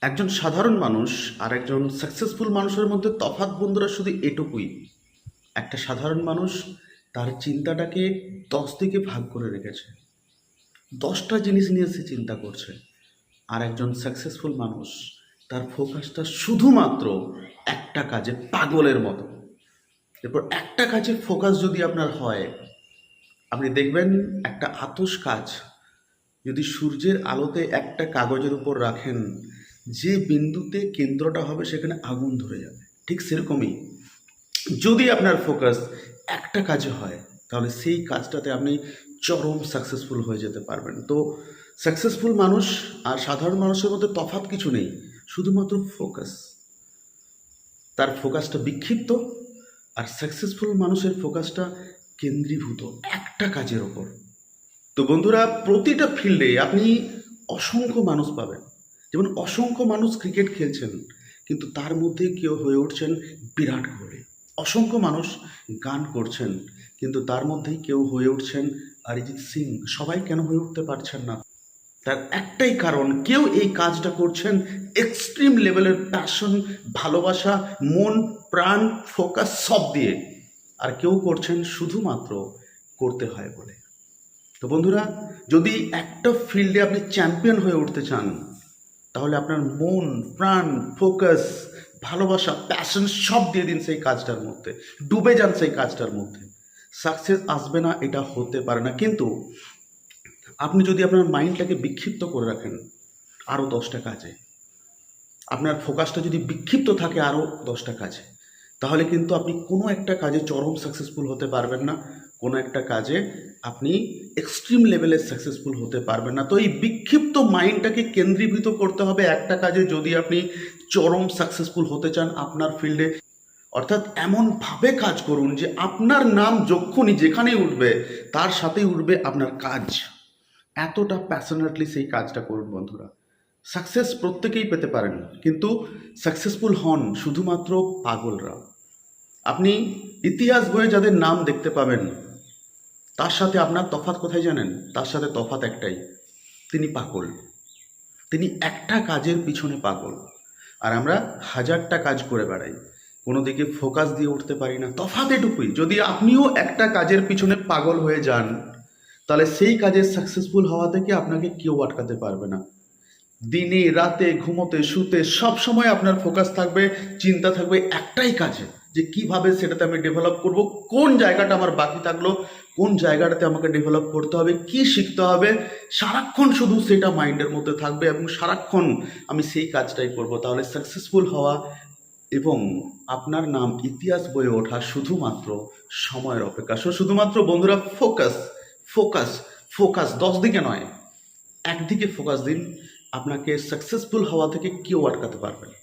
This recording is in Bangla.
একজন সাধারণ মানুষ আর একজন সাকসেসফুল মানুষের মধ্যে তফাৎ বন্ধুরা শুধু এটুকুই। একটা সাধারণ মানুষ তার চিন্তাটাকে দশ দিকে ভাগ করে রেখেছে। দশটা জিনিস নিয়ে সে চিন্তা করছে। আর একজন সাকসেসফুল মানুষ তার ফোকাসটা শুধুমাত্র একটা কাজে পাগলের মতো। এরপর একটা কাজে ফোকাস যদি আপনার হয়, আপনি দেখবেন একটা আতস কাজ। যদি সূর্যের আলোতে একটা কাগজের উপর রাখেন যে বিন্দুতে কেন্দ্রটা হবে সেখানে আগুন ধরে যাবে। ঠিক সেরকমই যদি আপনার ফোকাস একটা কাজে হয়, তাহলে সেই কাজটাতে আপনি চরম সাকসেসফুল হয়ে যেতে পারবেন। তো সাকসেসফুল মানুষ আর সাধারণ মানুষের মধ্যে তফাৎ কিছু নেই, শুধুমাত্র ফোকাস। তার ফোকাসটা বিক্ষিপ্ত আর সাকসেসফুল মানুষের ফোকাসটা কেন্দ্রীভূত একটা কাজের ওপর। তো বন্ধুরা, প্রতিটা ফিল্ডে আপনি অসংখ্য মানুষ পাবেন। যেমন অসংখ্য মানুষ ক্রিকেট খেলছেন, কিন্তু তার মধ্যে কেউ হয়ে উঠছেন বিরাট কোহলি অসংখ্য মানুষ গান করছেন, কিন্তু তার মধ্যেই কেউ হয়ে উঠছেন অরিজিৎ সিং। সবাই কেন হয়ে উঠতে পারছেন না? তার একটাই কারণ, কেউ এই কাজটা করছেন এক্সট্রিম লেভেলের প্যাশন ভালোবাসা, মন, প্রাণ ফোকাস সব দিয়ে। আর কেউ করছেন শুধুমাত্র করতে হয় বলে। তো বন্ধুরা, যদি একটা ফিল্ডে আপনি চ্যাম্পিয়ন হয়ে উঠতে চান তাহলে আপনার মন, প্রাণ ফোকাস ভালোবাসা প্যাশন সব দিয়ে দিন সেই কাজটার মধ্যে। ডুবে যান সেই কাজটার মধ্যে। সাকসেস আসবে না, এটা হতে পারে না। কিন্তু আপনি যদি আপনার মাইন্ডটাকে বিক্ষিপ্ত করে রাখেন আরও দশটা কাজে, আপনার ফোকাসটা যদি বিক্ষিপ্ত থাকে আরও দশটা কাজে, তাহলে কিন্তু আপনি কোনো একটা কাজে চরম সাকসেসফুল হতে পারবেন না। কোনো একটা কাজে আপনি এক্সট্রিম লেভেলে সাকসেসফুল হতে পারবেন না। তো এই বিক্ষিপ্ত মাইন্ডটাকে কেন্দ্রীভূত করতে হবে একটা কাজে যদি আপনি চরম সাকসেসফুল হতে চান আপনার ফিল্ডে অর্থাৎ এমনভাবে কাজ করুন যে আপনার নাম যখনই যেখানেই উঠবে, তার সাথেই উঠবে আপনার কাজ। এতটা প্যাশনেটলি সেই কাজটা করুন বন্ধুরা। সাকসেস প্রত্যেকেই পেতে পারেন, কিন্তু সাকসেসফুল হন শুধুমাত্র পাগলরা। আপনি ইতিহাস বইয়ে যাদের নাম দেখতে পাবেন তার সাথে আপনার তফাৎ কোথায় জানেন? তার সাথে তফাৎ একটাই, তিনি পাগল। তিনি একটা কাজের পিছনে পাগল। আর আমরা হাজারটা কাজ করে বেড়াই। কোনো দিকে ফোকাস দিয়ে উঠতে পারি না। তফাৎ এটুকুই যদি আপনিও একটা কাজের পিছনে পাগল হয়ে যান, তাহলে সেই কাজে সাকসেসফুল হওয়া থেকে আপনাকে কেউ আটকাতে পারবে না। দিনে, রাতে, ঘুমোতে, শুতে সব সময় আপনার ফোকাস থাকবে, চিন্তা থাকবে একটাই কাজে। যে কীভাবে সেটাতে আমি ডেভেলপ করব, কোন জায়গাটা আমার বাকি থাকল, কোন জায়গাটাতে আমাকে ডেভেলপ করতে হবে, কি শিখতে হবে, সারাক্ষণ শুধু সেটা মাইন্ডের মধ্যে থাকবে এবং সারাক্ষণ আমি সেই কাজটাই করব। তাহলে সাকসেসফুল হওয়া এবং আপনার নাম ইতিহাস বয়ে ওঠা শুধুমাত্র সময়ের অপেক্ষা। সো শুধুমাত্র বন্ধুরা ফোকাস ফোকাস ফোকাস দশ দিকে নয়, একদিকে ফোকাস দিন, আপনাকে সাকসেসফুল হওয়া থেকে কেউ আটকাতে পারবে না।